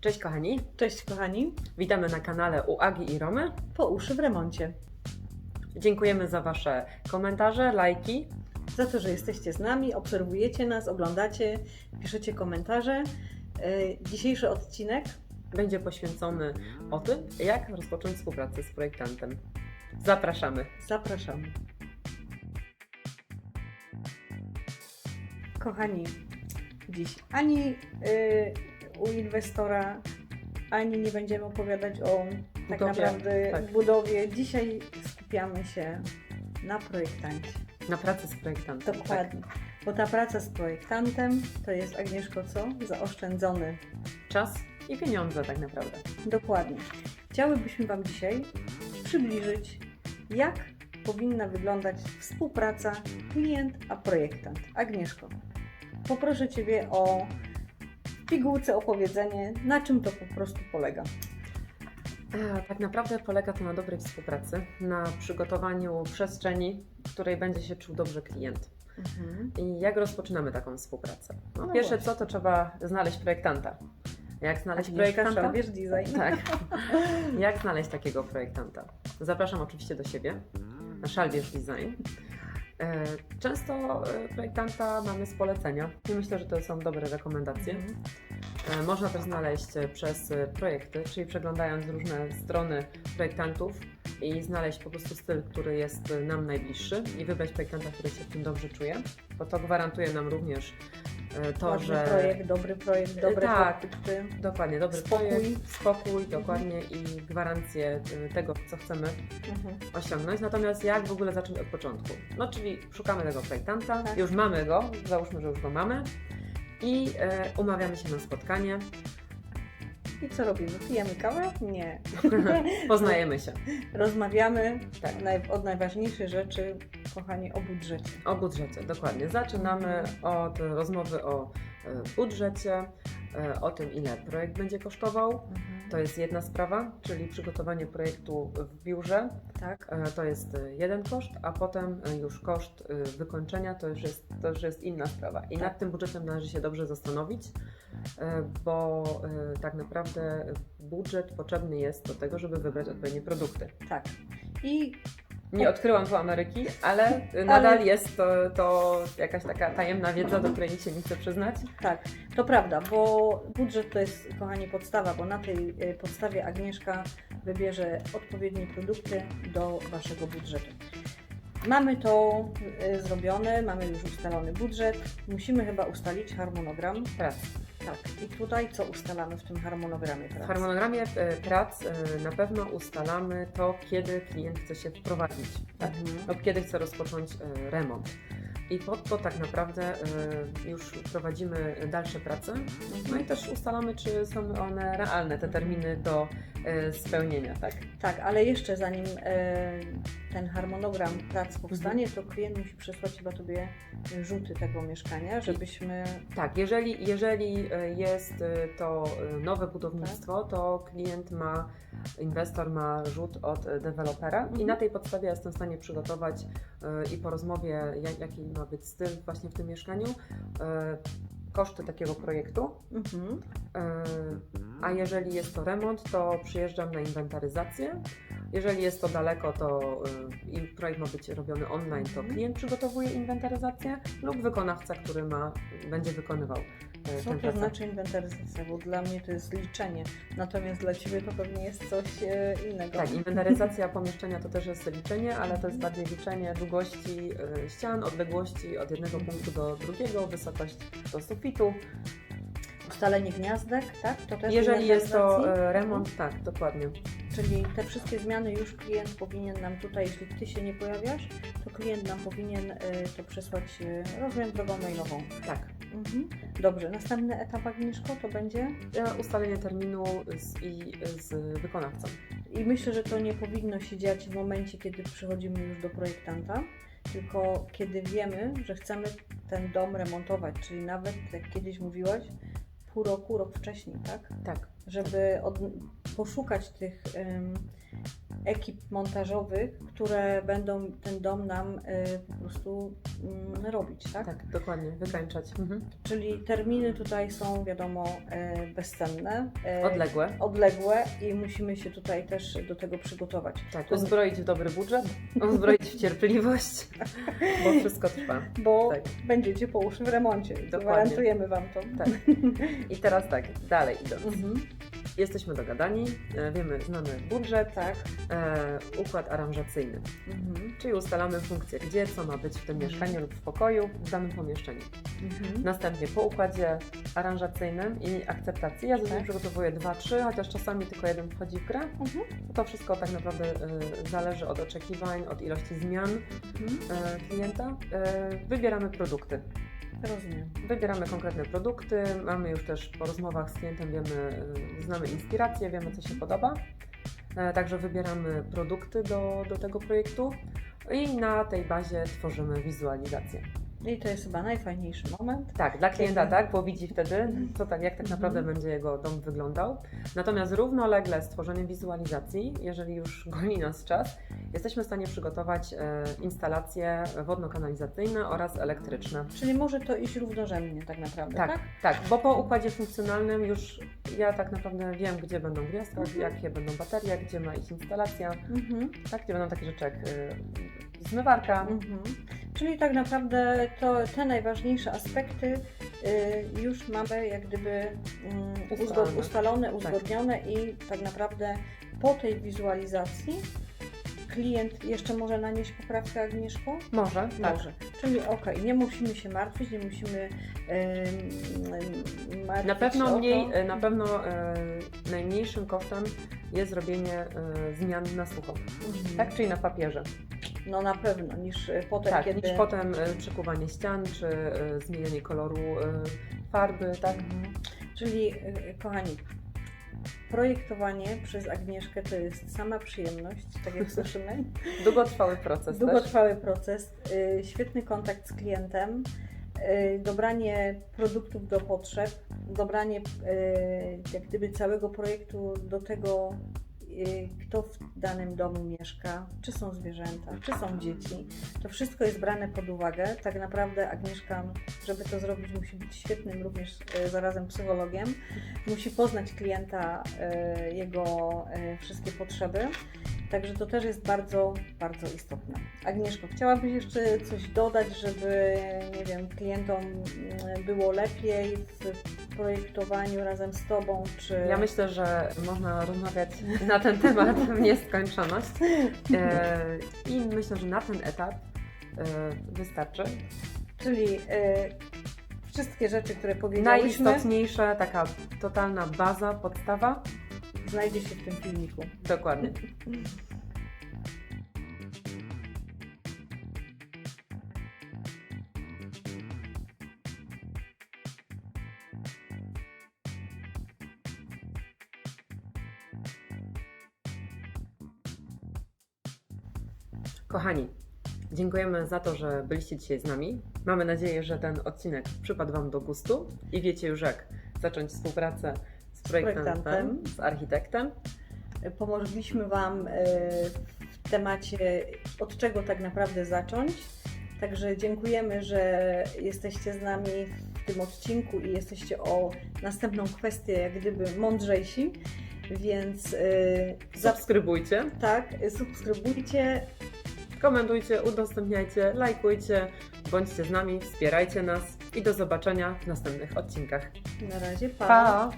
Cześć kochani, Cześć kochani, witamy na kanale u Agi i Romy. po uszy w remoncie. Dziękujemy za Wasze komentarze, lajki. Za to, że jesteście z nami, obserwujecie nas, oglądacie, piszecie komentarze. E, Dzisiejszy odcinek Będzie poświęcony o tym, jak rozpocząć współpracę z projektantem. Zapraszamy. zapraszamy. Kochani, dziś ani y, u inwestora, ani nie będziemy opowiadać o tak Budowie, naprawdę tak. budowie. Dzisiaj skupiamy się na projektancie. Na pracy z projektantem. Dokładnie. Bo ta praca z projektantem to jest, Agnieszko, co? Zaoszczędzony. Tak. Czas i pieniądze tak naprawdę. Dokładnie. Chciałybyśmy Wam dzisiaj przybliżyć, jak powinna wyglądać współpraca klient a projektant. Agnieszko, poproszę Ciebie o pigułce opowiedzenie, na czym to po prostu polega. E, Tak naprawdę polega to na dobrej współpracy, na przygotowaniu przestrzeni, w której będzie się czuł dobrze klient. I jak rozpoczynamy taką współpracę? No, No pierwsze właśnie. co, to trzeba znaleźć projektanta. Jak znaleźć projektanta? szalbierz design. Tak. Jak znaleźć takiego projektanta? Zapraszam oczywiście do siebie na Szalbierz Design. E, Często e, projektanta mamy z polecenia i myślę, że to są dobre rekomendacje. Mhm. E, Można też znaleźć przez projekty, czyli przeglądając różne strony projektantów i znaleźć po prostu styl, który jest nam najbliższy i wybrać projektanta, który się w tym dobrze czuje, bo to gwarantuje nam również to, Ładny że projekt, dobry projekt, dobre Tak. produkty. Dokładnie, dobry Spokój. projekt, spokój, dokładnie i gwarancję y, tego, co chcemy Mhm. osiągnąć. Natomiast jak w ogóle zacząć od początku? No, czyli szukamy tego projektanta, Tak. już mamy go, załóżmy, że już go mamy i e, umawiamy się na spotkanie, I co robimy? Pijemy kawę? Nie. poznajemy się Rozmawiamy Tak. od najważniejszych rzeczy, kochani, o budżecie. o budżecie, dokładnie. Zaczynamy od rozmowy o e, budżecie, e, o tym, ile projekt będzie kosztował. To jest jedna sprawa, czyli przygotowanie projektu w biurze. Tak. E, To jest jeden koszt, a potem już koszt wykończenia to już jest, to już jest inna sprawa. I Tak. nad tym budżetem należy się dobrze zastanowić, bo tak naprawdę budżet potrzebny jest do tego, żeby wybrać odpowiednie produkty. Tak. I Nie odkryłam tu Ameryki, ale nadal jest to, to jakaś taka tajemna wiedza, do której nikt się nie chce przyznać. tak, to prawda, bo budżet to jest, kochani, podstawa, bo na tej e, podstawie Agnieszka wybierze odpowiednie produkty do Waszego budżetu. Mamy to e, zrobione, mamy już ustalony budżet. Musimy chyba ustalić harmonogram. Prac. Tak. I tutaj co ustalamy w tym harmonogramie W pracy? harmonogramie e, prac e, na pewno ustalamy to, kiedy klient chce się wprowadzić. Tak? Mhm. lub kiedy chce rozpocząć e, remont. I pod to tak naprawdę e, już prowadzimy dalsze prace. No i też ustalamy, czy są one realne, te terminy do e, spełnienia, tak? Tak, ale jeszcze zanim e, ten harmonogram prac powstanie, Mhm. to klient musi przesłać chyba Tobie rzuty tego mieszkania, żebyśmy... Tak, jeżeli, jeżeli e, jest e, to e, nowe budownictwo, to klient ma, inwestor ma rzut od dewelopera i Mhm. na tej podstawie ja jestem w stanie przygotować i po rozmowie, jak, jaki ma być styl właśnie w tym mieszkaniu, koszty takiego projektu, Mhm. A jeżeli jest to remont, to przyjeżdżam na inwentaryzację. Jeżeli jest to daleko, to y, i projekt ma być robiony online, to Mhm. klient przygotowuje inwentaryzację lub wykonawca, który ma, będzie wykonywał y, Co tę to znaczy inwentaryzacja? Bo dla mnie to jest liczenie, natomiast dla Ciebie to pewnie jest coś e, innego. Tak, inwentaryzacja pomieszczenia to też jest liczenie, ale to jest bardziej liczenie długości y, ścian, odległości od jednego punktu do drugiego, wysokość do sufitu. Ustalenie gniazdek, tak? To też Jeżeli jest to y, remont, tak, dokładnie. Czyli te wszystkie zmiany już klient powinien nam tutaj, jeśli Ty się nie pojawiasz, to klient nam powinien e, to przesłać, e, rozumiem, drogą mailową. Tak. Mhm. Dobrze, następny etap Agnieszko to będzie? E, Ustalenie terminu z, i z wykonawcą. I myślę, że to nie powinno się dziać w momencie, kiedy przychodzimy już do projektanta, tylko kiedy wiemy, że chcemy ten dom remontować, czyli nawet, jak kiedyś mówiłaś, pół roku, rok wcześniej, tak? Tak. Żeby od, poszukać tych em, ekip montażowych, które będą ten dom nam y, po prostu mm, robić, tak? Tak, dokładnie, wykańczać. Mhm. Czyli terminy tutaj są, wiadomo, y, bezcenne, y, Odległe. odległe i musimy się tutaj też do tego przygotować. Tak, uzbroić w dobry budżet, uzbroić w cierpliwość, bo wszystko trwa. Bo Tak. będziecie po uszy w remoncie. Dokładnie. Gwarantujemy Wam to. Tak. I teraz tak, dalej idąc. Mhm. Jesteśmy dogadani, e, wiemy, znamy budżet, Tak. e, układ aranżacyjny, Mhm. czyli ustalamy funkcję, gdzie, co ma być w tym mieszkaniu lub w pokoju, w danym pomieszczeniu. Mhm. Następnie po układzie aranżacyjnym i akceptacji, ja zazwyczaj Tak. przygotowuję dwa, trzy, chociaż czasami tylko jeden wchodzi w grę. Mhm. To wszystko tak naprawdę e, zależy od oczekiwań, od ilości zmian Mhm. e, klienta. E, Wybieramy produkty. Rozumiem. Wybieramy konkretne produkty, mamy już też po rozmowach z klientem, wiemy, y, znamy inspirację, wiemy co się podoba. E, Także wybieramy produkty do, do tego projektu i na tej bazie tworzymy wizualizację. I to jest chyba najfajniejszy moment. Tak, dla klienta tak, bo widzi wtedy, co tak, jak tak Mhm. naprawdę będzie jego dom wyglądał. Natomiast równolegle z tworzeniem wizualizacji, jeżeli już goni nas czas, jesteśmy w stanie przygotować e, instalacje wodno-kanalizacyjne oraz elektryczne. Czyli może to iść równorzędnie tak naprawdę, tak? Tak, tak, bo po układzie funkcjonalnym już ja tak naprawdę wiem, gdzie będą gniazda, Mhm. jakie będą baterie, gdzie ma iść instalacja, Mhm. tak, gdzie będą takie rzeczy jak y, zmywarka. Mhm. Czyli tak naprawdę to te najważniejsze aspekty y, już mamy jak gdyby mm, Ustalone. ustalone, uzgodnione i tak naprawdę po tej wizualizacji klient jeszcze może nanieść poprawkę Agnieszko? Może, tak. Może. Czyli okej, nie musimy się martwić, nie musimy ym, martwić Na pewno o mniej, to. y, na pewno y, najmniejszym kosztem jest zrobienie y, zmian na sucho, Mhm. tak, czyli na papierze. No na pewno, niż y, potem, Tak, kiedy... niż potem y, przekuwanie ścian, czy y, zmienianie koloru farby, tak. Mhm. Czyli, kochani, projektowanie przez Agnieszkę to jest sama przyjemność, tak jak słyszymy. Długotrwały proces też. Długotrwały proces, y, świetny kontakt z klientem, dobranie produktów do potrzeb, dobranie jak gdyby całego projektu do tego, kto w danym domu mieszka, czy są zwierzęta, czy są dzieci. To wszystko jest brane pod uwagę. Tak naprawdę Agnieszka, żeby to zrobić, musi być świetnym również y, zarazem psychologiem. Musi poznać klienta, y, jego y, wszystkie potrzeby. Także to też jest bardzo, bardzo istotne. Agnieszko, chciałabyś jeszcze coś dodać, żeby, nie wiem, klientom było lepiej w projektowaniu razem z Tobą, czy... Ja myślę, że można rozmawiać na ten temat w nieskończoność. E, I myślę, że na ten etap e, wystarczy. Czyli y, wszystkie rzeczy, które powiedziałyśmy, Najistotniejsza, taka totalna baza, podstawa. znajdzie się w tym filmiku. Dokładnie. Kochani, dziękujemy za to, że byliście dzisiaj z nami. Mamy nadzieję, że ten odcinek przypadł Wam do gustu i wiecie już jak zacząć współpracę z projektantem, projektantem. z architektem. Pomogliśmy Wam y, w temacie, od czego tak naprawdę zacząć. Także dziękujemy, że jesteście z nami w tym odcinku i jesteście o następną kwestię jak gdyby mądrzejsi. Więc y, za, Subskrybujcie, tak, subskrybujcie. Komentujcie, udostępniajcie, lajkujcie, bądźcie z nami, wspierajcie nas i do zobaczenia w następnych odcinkach. Na razie, Pa!